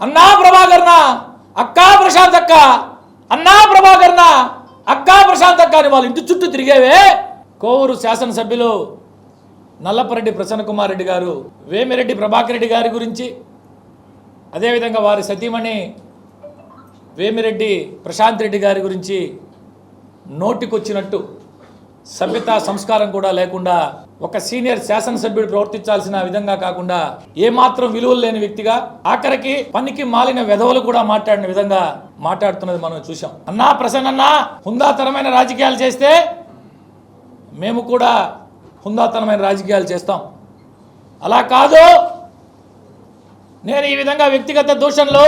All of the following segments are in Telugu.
అన్నా ప్రభాకర్న అక్కా ప్రశాంత్ అక్క అన్నా ప్రభాకర్న అక్కా ప్రశాంత్ అక్క అని వాళ్ళ ఇంటి చుట్టూ తిరిగేవే. కోవూరు శాసనసభ్యులు నల్లపరెడ్డి ప్రసన్న కుమార్ రెడ్డి గారు వేమిరెడ్డి ప్రభాకర్ రెడ్డి గారి గురించి అదేవిధంగా వారి సతీమణి వేమిరెడ్డి ప్రశాంత్ రెడ్డి గారి గురించి నోటికొచ్చినట్టు సభ్యత సంస్కారం కూడా లేకుండా ఒక సీనియర్ శాసనసభ్యుడు ప్రవర్తించాల్సిన విధంగా కాకుండా ఏమాత్రం విలువలు లేని వ్యక్తిగా ఆఖరికి పనికి మాలిన వెధవలు కూడా మాట్లాడిన విధంగా మాట్లాడుతున్నది మనం చూసాం అన్నా ప్రసన్న హుందాతరమైన రాజకీయాలు చేస్తే మేము కూడా హుందాతనమైన రాజకీయాలు చేస్తాం. అలా కాదు. నేను ఈ విధంగా వ్యక్తిగత దూషణలు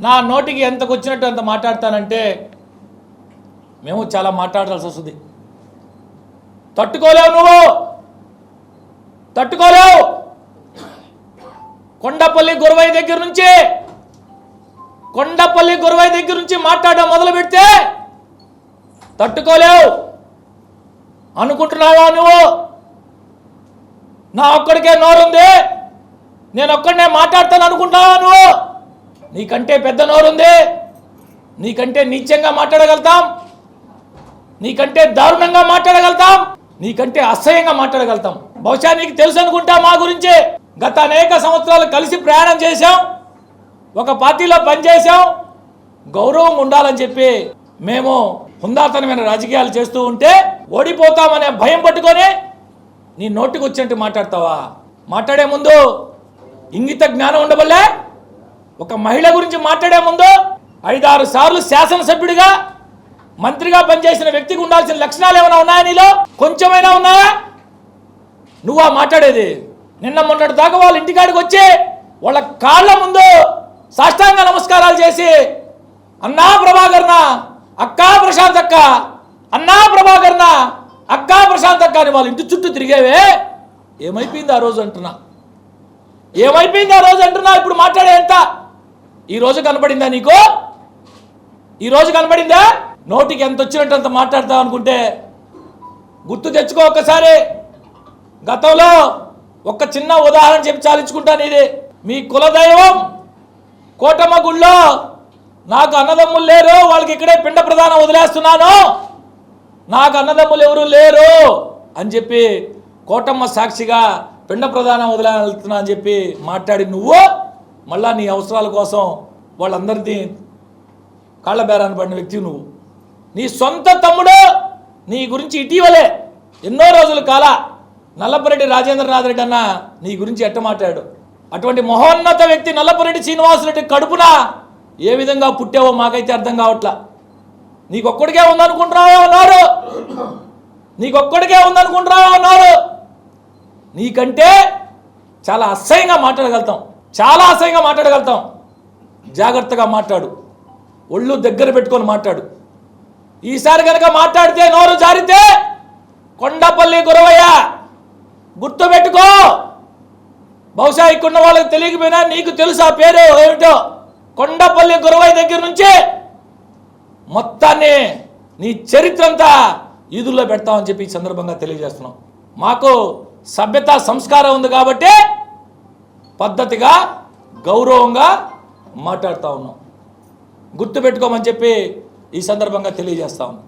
నా నోటికి ఎంతకు వచ్చినట్టు అంత మాట్లాడతానంటే మేము చాలా మాట్లాడాల్సి వస్తుంది. తట్టుకోలేవు నువ్వు. తట్టుకోలేవు. కొండపల్లి గురవై దగ్గర నుంచి కొండపల్లి గురవై దగ్గర నుంచి మాట్లాడడం మొదలు పెడితే తట్టుకోలేవు. అనుకుంటున్నావా నువ్వు? నా ఒక్కడికే నోరుంది. నేను ఒక్కడనే మాట్లాడతాను అనుకుంటున్నావా నువ్వు? నీకంటే పెద్ద నోరుంది. నీకంటే నీచంగా మాట్లాడగలుగుతాం. నీకంటే దారుణంగా మాట్లాడగలుగుతాం. నీకంటే అసహ్యంగా మాట్లాడగలుగుతాం. బహుశా నీకు తెలుసు అనుకుంటా మా గురించే. గత అనేక సంవత్సరాలు కలిసి ప్రయాణం చేశాం. ఒక పార్టీలో పనిచేశాం. గౌరవం ఉండాలని చెప్పి మేము హుందాతనమైన రాజకీయాలు చేస్తూ ఉంటే ఓడిపోతామనే భయం పట్టుకొని నీ నోటికి వచ్చినట్టు మాట్లాడతావా? మాట్లాడే ముందు ఇంగిత జ్ఞానం ఉండబల్లే? ఒక మహిళ గురించి మాట్లాడే ముందు ఐదారు సార్లు శాసనసభ్యుడిగా మంత్రిగా పనిచేసిన వ్యక్తికి ఉండాల్సిన లక్షణాలు ఏమైనా ఉన్నాయా నీలో? కొంచెమైనా ఉన్నాయా? నువ్వా మాట్లాడేది? నిన్న మొన్నటి దాకా వాళ్ళ ఇంటికాడికి వచ్చి వాళ్ళ కాళ్ళ ముందు సాష్టాంగ నమస్కారాలు చేసి అన్నా ప్రభాకర్న అక్కా ప్రశాంత్ అక్క అన్నా ప్రభాకర్న అక్కా ప్రశాంత్ అక్క అని వాళ్ళ ఇంటి చుట్టూ తిరిగేవే. ఏమైపోయింది ఆ రోజు అంటున్నా? ఏమైపోయింది ఆ రోజు అంటున్నా? ఇప్పుడు మాట్లాడే ఎంత? ఈ రోజు కనపడిందా నీకు? ఈ రోజు కనపడిందా? నోటికి ఎంత వచ్చినట్టు అంత మాట్లాడతావు అనుకుంటే గుర్తు తెచ్చుకో ఒక్కసారి. గతంలో ఒక చిన్న ఉదాహరణ చెప్పి చాలించుకుంటాను ఇది మీ కులదైవం కోటమ్మ గుళ్ళో నాకు అన్నదమ్ములు లేరు వాళ్ళకి ఇక్కడే పిండ ప్రధానం వదిలేస్తున్నాను. నాకు అన్నదమ్ములు ఎవరు లేరు అని చెప్పి కోటమ్మ సాక్షిగా పిండ ప్రధానం వదిలేస్తున్నా అని చెప్పి మాట్లాడి నువ్వు మళ్ళా నీ అవసరాల కోసం వాళ్ళందరినీ కాళ్ళ బేరాన్ని పడిన వ్యక్తి నువ్వు. నీ సొంత తమ్ముడు నీ గురించి ఇటీవలే ఎన్నో రోజులు కాల నల్లపరెడ్డి రాజేంద్రనాథ్ రెడ్డి అన్న నీ గురించి ఎట్ట మాట్లాడు? అటువంటి మహోన్నత వ్యక్తి నల్లపరెడ్డి శ్రీనివాసరెడ్డి కడుపున ఏ విధంగా పుట్టావో మాకైతే అర్థం కావట్లా. నీకొక్కడికే ఉందనుకుంటున్నావా ఉన్నారు నీకొక్కడికే ఉందనుకుంటున్నావా ఉన్నారు నీకంటే చాలా అసహ్యంగా మాట్లాడగలుగుతాం. చాలా అసహ్యంగా మాట్లాడగలుగుతాం. జాగ్రత్తగా మాట్లాడు. ఒళ్ళు దగ్గర పెట్టుకొని మాట్లాడు. ఈసారి కనుక మాట్లాడితే నోరు జారితే కొండపల్లి గురవయ్య గుర్తుపెట్టుకో. బహుశా ఇక్కడున్న వాళ్ళకి తెలియకపోయినా నీకు తెలుసు ఆ పేరు ఏమిటో? కొండపల్లి గురవయ్య దగ్గర నుంచి మొత్తాన్ని నీ చరిత్ర అంతా ఈదుల్లో పెడతామని చెప్పి ఈ సందర్భంగా తెలియజేస్తున్నాం. మాకు సభ్యత సంస్కారం ఉంది కాబట్టి పద్ధతిగా గౌరవంగా మాట్లాడుతూ ఉన్నాం. గుర్తుపెట్టుకోమని చెప్పి ఈ సందర్భంగా తెలియజేస్తా ఉన్నాం.